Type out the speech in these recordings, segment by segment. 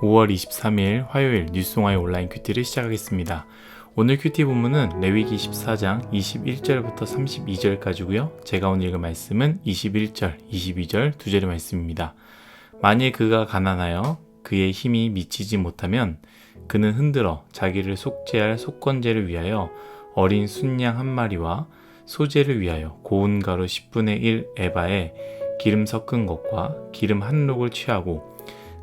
5월 23일 화요일 뉴스송화의 온라인 큐티를 시작하겠습니다. 오늘 큐티 본문은 레위기 14장 21절부터 32절까지고요. 제가 오늘 읽은 말씀은 21절, 22절 두 절의 말씀입니다. 만일 그가 가난하여 그의 힘이 미치지 못하면 그는 흔들어 자기를 속죄할 속건제를 위하여 어린 순양 한 마리와 소재를 위하여 고운 가루 10분의 1 에바에 기름 섞은 것과 기름 한 록을 취하고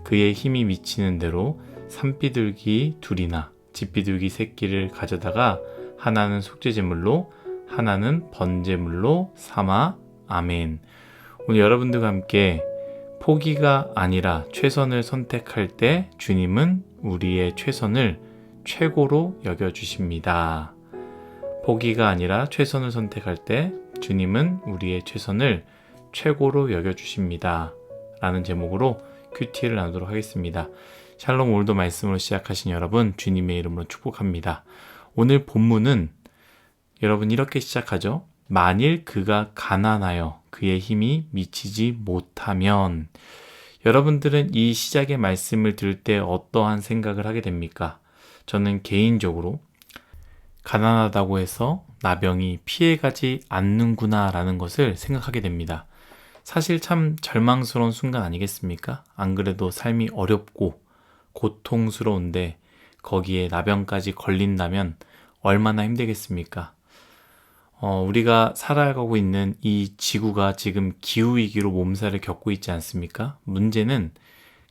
그의 힘이 미치는 대로 산비둘기 둘이나 집비둘기 새끼를 가져다가 하나는 속죄제물로 하나는 번제물로 삼아 아멘. 오늘 여러분들과 함께 포기가 아니라 최선을 선택할 때 주님은 우리의 최선을 최고로 여겨 주십니다. 포기가 아니라 최선을 선택할 때 주님은 우리의 최선을 최고로 여겨 주십니다. 라는 제목으로 큐티를 나누도록 하겠습니다. 샬롬 오늘도 말씀으로 시작하신 여러분 주님의 이름으로 축복합니다. 오늘 본문은 여러분 이렇게 시작하죠. 만일 그가 가난하여 그의 힘이 미치지 못하면 여러분들은 이 시작의 말씀을 들을 때 어떠한 생각을 하게 됩니까? 저는 개인적으로 가난하다고 해서 나병이 피해가지 않는구나 라는 것을 생각하게 됩니다. 사실 참 절망스러운 순간 아니겠습니까? 안 그래도 삶이 어렵고 고통스러운데 거기에 나병까지 걸린다면 얼마나 힘들겠습니까? 어, 우리가 살아가고 있는 이 지구가 지금 기후위기로 몸살을 겪고 있지 않습니까? 문제는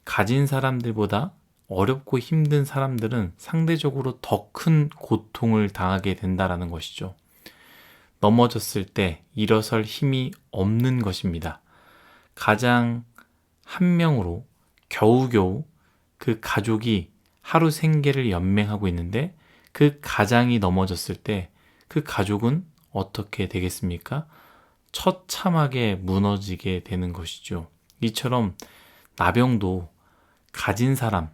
가진 사람들보다 어렵고 힘든 사람들은 상대적으로 더 큰 고통을 당하게 된다라는 것이죠. 넘어졌을 때 일어설 힘이 없는 것입니다. 가장 한 명으로 겨우겨우 그 가족이 하루 생계를 연맹하고 있는데 그 가장이 넘어졌을 때 그 가족은 어떻게 되겠습니까? 처참하게 무너지게 되는 것이죠. 이처럼 나병도 가진 사람,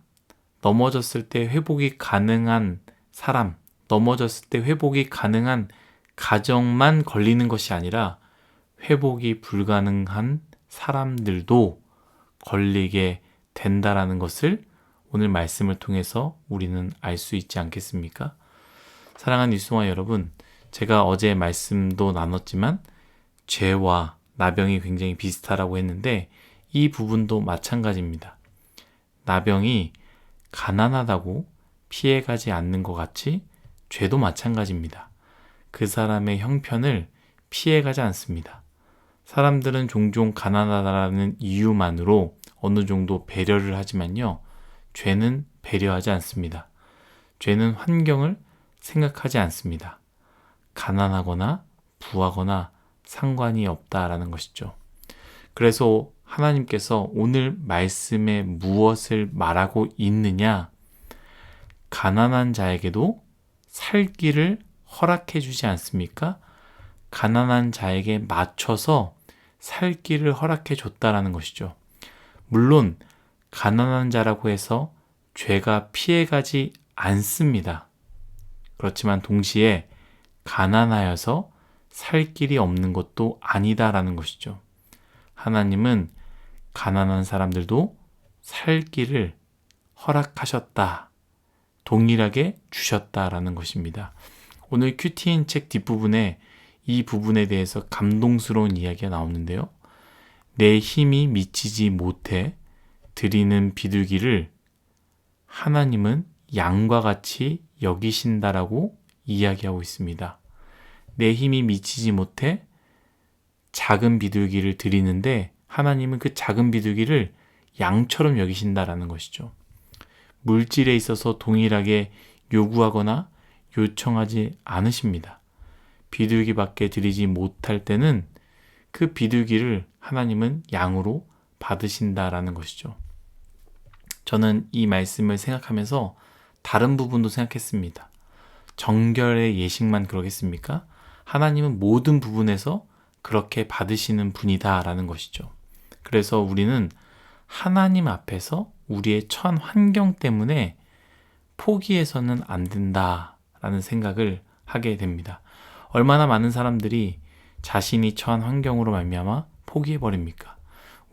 넘어졌을 때 회복이 가능한 사람, 넘어졌을 때 회복이 가능한 가정만 걸리는 것이 아니라 회복이 불가능한 사람들도 걸리게 된다라는 것을 오늘 말씀을 통해서 우리는 알 수 있지 않겠습니까? 사랑하는 뉴스와 여러분, 제가 어제 말씀도 나눴지만 죄와 나병이 굉장히 비슷하다고 했는데 이 부분도 마찬가지입니다. 나병이 가난하다고 피해가지 않는 것 같이 죄도 마찬가지입니다. 그 사람의 형편을 피해가지 않습니다. 사람들은 종종 가난하다는 이유만으로 어느 정도 배려를 하지만요. 죄는 배려하지 않습니다. 죄는 환경을 생각하지 않습니다. 가난하거나 부하거나 상관이 없다라는 것이죠. 그래서 하나님께서 오늘 말씀에 무엇을 말하고 있느냐? 가난한 자에게도 살기를 허락해 주지 않습니까? 가난한 자에게 맞춰서 살 길을 허락해 줬다라는 것이죠. 물론 가난한 자라고 해서 죄가 피해가지 않습니다. 그렇지만 동시에 가난하여서 살 길이 없는 것도 아니다라는 것이죠. 하나님은 가난한 사람들도 살 길을 허락하셨다. 동일하게 주셨다라는 것입니다. 오늘 큐티인 책 뒷부분에 이 부분에 대해서 감동스러운 이야기가 나오는데요. 내 힘이 미치지 못해 드리는 비둘기를 하나님은 양과 같이 여기신다라고 이야기하고 있습니다. 내 힘이 미치지 못해 작은 비둘기를 드리는데 하나님은 그 작은 비둘기를 양처럼 여기신다라는 것이죠. 물질에 있어서 동일하게 요구하거나 요청하지 않으십니다. 비둘기밖에 드리지 못할 때는 그 비둘기를 하나님은 양으로 받으신다라는 것이죠. 저는 이 말씀을 생각하면서 다른 부분도 생각했습니다. 정결의 예식만 그러겠습니까? 하나님은 모든 부분에서 그렇게 받으시는 분이다라는 것이죠. 그래서 우리는 하나님 앞에서 우리의 처한 환경 때문에 포기해서는 안 된다라는 생각을 하게 됩니다. 얼마나 많은 사람들이 자신이 처한 환경으로 말미암아 포기해 버립니까?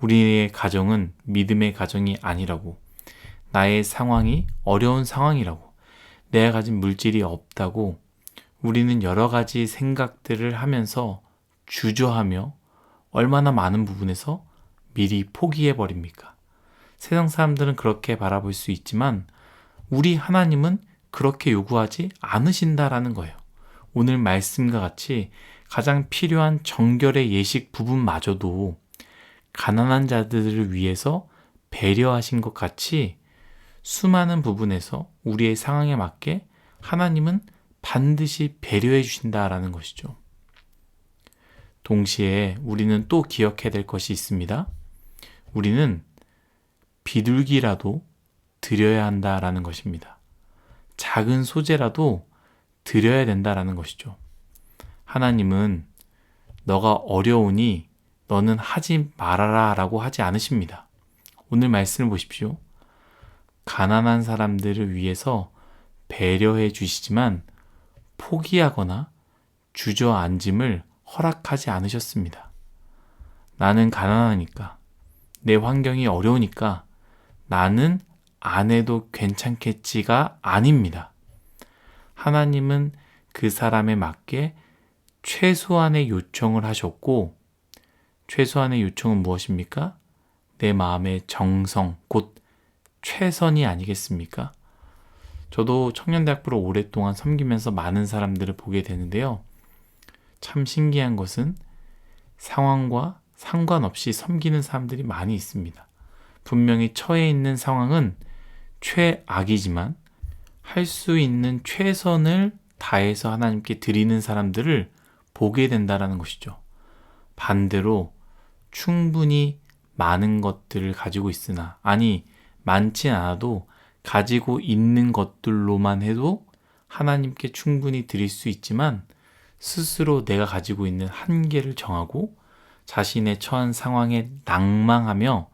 우리의 가정은 믿음의 가정이 아니라고 나의 상황이 어려운 상황이라고, 내가 가진 물질이 없다고, 우리는 여러 가지 생각들을 하면서 주저하며 얼마나 많은 부분에서 미리 포기해 버립니까? 세상 사람들은 그렇게 바라볼 수 있지만 우리 하나님은 그렇게 요구하지 않으신다라는 거예요. 오늘 말씀과 같이 가장 필요한 정결의 예식 부분마저도 가난한 자들을 위해서 배려하신 것 같이 수많은 부분에서 우리의 상황에 맞게 하나님은 반드시 배려해 주신다라는 것이죠. 동시에 우리는 또 기억해야 될 것이 있습니다. 우리는 비둘기라도 드려야 한다라는 것입니다. 작은 소재라도 드려야 된다라는 것이죠. 하나님은 너가 어려우니 너는 하지 말아라 라고 하지 않으십니다. 오늘 말씀을 보십시오. 가난한 사람들을 위해서 배려해 주시지만 포기하거나 주저앉음을 허락하지 않으셨습니다. 나는 가난하니까, 내 환경이 어려우니까 나는 안 해도 괜찮겠지가 아닙니다. 하나님은 그 사람에 맞게 최소한의 요청을 하셨고, 최소한의 요청은 무엇입니까? 내 마음의 정성, 곧 최선이 아니겠습니까? 저도 청년대학부로 오랫동안 섬기면서 많은 사람들을 보게 되는데요. 참 신기한 것은 상황과 상관없이 섬기는 사람들이 많이 있습니다. 분명히 처해 있는 상황은 최악이지만 할 수 있는 최선을 다해서 하나님께 드리는 사람들을 보게 된다라는 것이죠. 반대로 충분히 많은 것들을 가지고 있으나 아니 많지 않아도 가지고 있는 것들로만 해도 하나님께 충분히 드릴 수 있지만 스스로 내가 가지고 있는 한계를 정하고 자신의 처한 상황에 낭망하며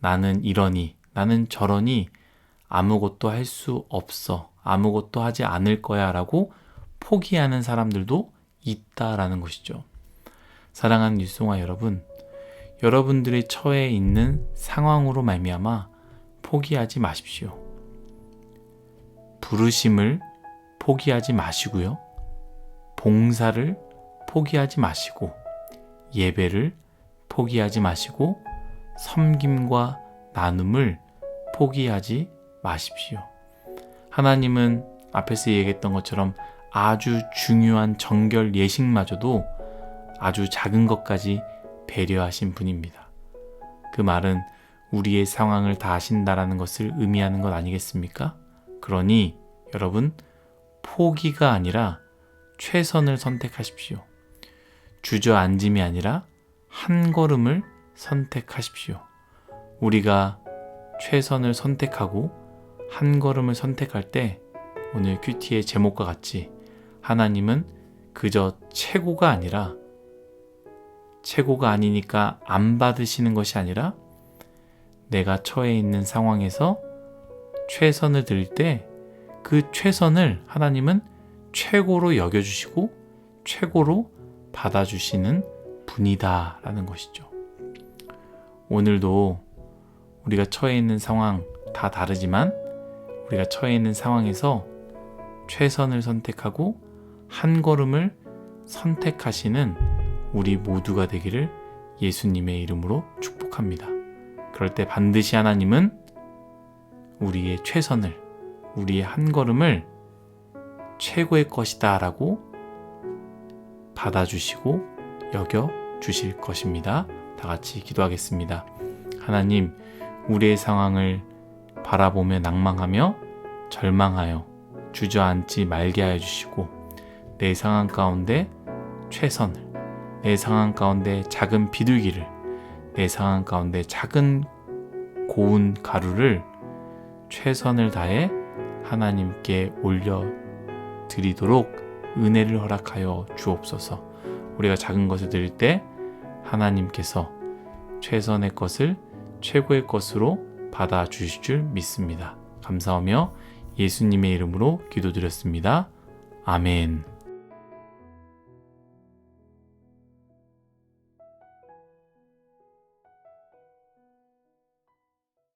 나는 이러니 나는 저러니 아무것도 할 수 없어 아무것도 하지 않을 거야 라고 포기하는 사람들도 있다라는 것이죠. 사랑하는 뉴스송아 여러분, 여러분들이 처해 있는 상황으로 말미암아 포기하지 마십시오. 부르심을 포기하지 마시고요. 봉사를 포기하지 마시고 예배를 포기하지 마시고 섬김과 나눔을 포기하지 마십시오. 하나님은 앞에서 얘기했던 것처럼 아주 중요한 정결 예식마저도 아주 작은 것까지 배려하신 분입니다. 그 말은 우리의 상황을 다 아신다라는 것을 의미하는 것 아니겠습니까? 그러니 여러분 포기가 아니라 최선을 선택하십시오. 주저앉음이 아니라 한 걸음을 선택하십시오. 우리가 최선을 선택하고 한 걸음을 선택할 때 오늘 큐티의 제목과 같이 하나님은 그저 최고가 아니라 최고가 아니니까 안 받으시는 것이 아니라 내가 처해 있는 상황에서 최선을 드릴 때그 최선을 하나님은 최고로 여겨주시고 최고로 받아주시는 분이다라는 것이죠. 오늘도 우리가 처해 있는 상황 다 다르지만 우리가 처해 있는 상황에서 최선을 선택하고 한 걸음을 선택하시는 우리 모두가 되기를 예수님의 이름으로 축복합니다. 그럴 때 반드시 하나님은 우리의 최선을, 우리의 한 걸음을 최고의 것이다 라고 받아주시고 여겨 주실 것입니다. 다 같이 기도하겠습니다. 하나님, 우리의 상황을 바라보며 낭망하며 절망하여 주저앉지 말게 하여 주시고 내 상황 가운데 최선을, 내 상황 가운데 작은 비둘기를, 내 상황 가운데 작은 고운 가루를 최선을 다해 하나님께 올려 드리도록 은혜를 허락하여 주옵소서. 우리가 작은 것을 드릴 때 하나님께서 최선의 것을 최고의 것으로 받아 주실 줄 믿습니다. 감사하며 예수님의 이름으로 기도드렸습니다. 아멘.